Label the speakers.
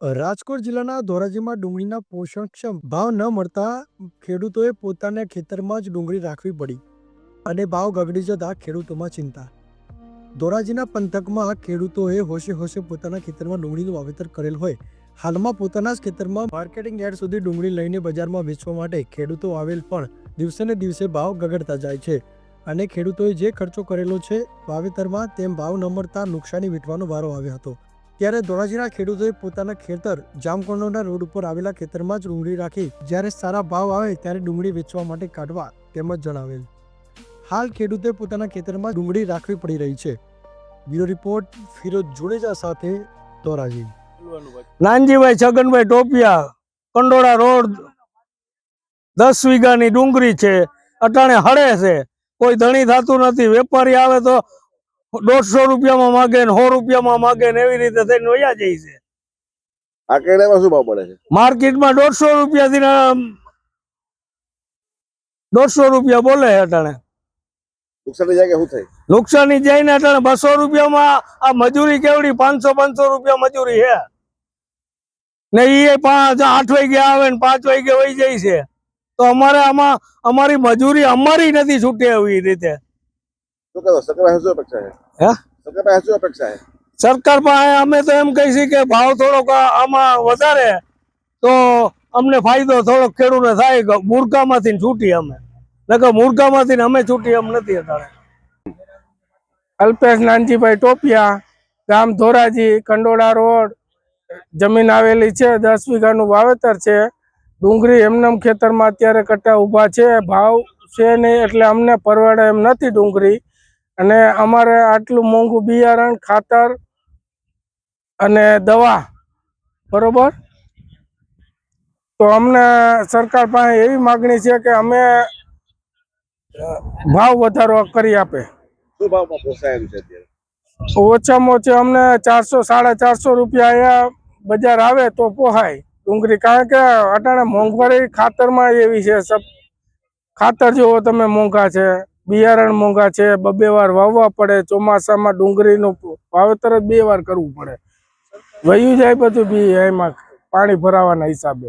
Speaker 1: રાજકોટ જિલ્લાના ધોરાજીમાં ડુંગળીના પોષણક્ષમ ભાવ ન મળતા ખેડૂતોએ પોતાના ખેતરમાં જ ડુંગળી રાખવી પડી અને ભાવ ગગડી જતા ખેડૂતોમાં ચિંતા. ધોરાજીના પંથકમાં ખેડૂતોએ હોશે હોશે પોતાના ખેતરમાં ડુંગળીનું વાવેતર કરેલ હોય. હાલમાં પોતાના જ ખેતરમાં માર્કેટિંગ યાર્ડ સુધી ડુંગળી લઈને બજારમાં વેચવા માટે ખેડૂતો આવેલ પણ દિવસે ને દિવસે ભાવ ગગડતા જાય છે અને ખેડૂતોએ જે ખર્ચો કરેલો છે વાવેતરમાં તેમ ભાવ ન મળતા નુકસાની વેઠવાનો વારો આવ્યો હતો. ત્યારે ધોરાજીના ખેડૂતોએ પોતાના ખેતર જામકંડોના રોડ ઉપર આવેલા ખેતરમાં જ ડુંગળી રાખી જ્યારે સારા ભાવ આવે ત્યારે ડુંગળી વેચવા માટે કાઢવા તેમજ જણાવેલ. હાલ ખેડૂતે પોતાના ખેતરમાં ડુંગળી રાખવી પડી રહી છે. બ્યુરો રિપોર્ટ, ફિરોજ જોડેજા સાથે ધોરાજી.
Speaker 2: નાનજીભાઈ છગનભાઈ ટોપિયા, કંડોળા રોડ દસ વીઘાની ડુંગળી છે, અટાણે હળે છે, કોઈ ધણી થતું નથી, વેપારી આવે તો દોઢસો રૂપિયામાં માગે ને સો રૂપિયામાં માગે ને એવી રીતે થઈને વયા જાય છે.
Speaker 3: આ કેળામાં શું ભાવ પડે છે?
Speaker 2: માર્કેટમાં દોઢસો રૂપિયાથી દોઢસો રૂપિયા બોલે અટાણે.
Speaker 3: નુકસાની જાય કે શું થાય?
Speaker 2: નુકસાની જાય ને અટાણે બસો રૂપિયામાં આ મજૂરી કેવડી? પાંચસો પાંચસો રૂપિયા મજૂરી છે. ને એ પાંચ આઠ વાગે આવે ને પાંચ વાગે વહી જાય છે. તો અમારે આમાં અમારી મજૂરી અમારી નથી છૂટે એવી રીતે.
Speaker 3: શું કહો સરકાર પાસે શું અપેક્ષા છે?
Speaker 2: હે?
Speaker 3: સરકાર પાસે શું અપેક્ષા છે?
Speaker 2: સરકાર પાસે અમે તો એમ કહી છીએ કે ભાવ થોડોક આમાં વધારે તો અમને ફાયદો થોડોક ખેડૂતને થાય મૂર્ખામાંથી ને છૂટી અમે. નકર મૂર્ખામાંથી માંથી અમે છૂટી એમ નથી અત્યારે.
Speaker 4: અલ્પેશ નાનજીભાઈ ટોપિયા ગામ ધોરાજી કંડોળા રોડ જમીન આવેલી છે દસ વીઘાનું વાવેતર છે. ડુંગળી એમનેમ ખેતરમાં અત્યારે કટ્ટા ઊભા છે ભાવ છે નહીં એટલે અમને પરવડે એમ નથી ડુંગળી. અને અમારે આટલું મોંઘું બિયારણ ખાતર અને દવા બરોબર? તો અમને સરકાર પાસે એવી માગણી છે કે અમે ભાવ વધારો કરી આપે. ઓછામાં ઓછી અમને ચારસો સાડા ચારસો રૂપિયા અહીંયા બજાર આવે તો પોહાય. ડુંગળી કારણ કે અટાણે મોંઘવારી ખાતરમાં એવી છે ખાતર જુઓ તમે મોંઘા છે. બિયારણ મોંઘા છે, બબે વાર વાવવા પડે, ચોમાસામાં ડુંગળીનું વાવેતર જ બે વાર કરવું પડે. વયું જાય બધું બી એમાં પાણી ભરાવાના હિસાબે.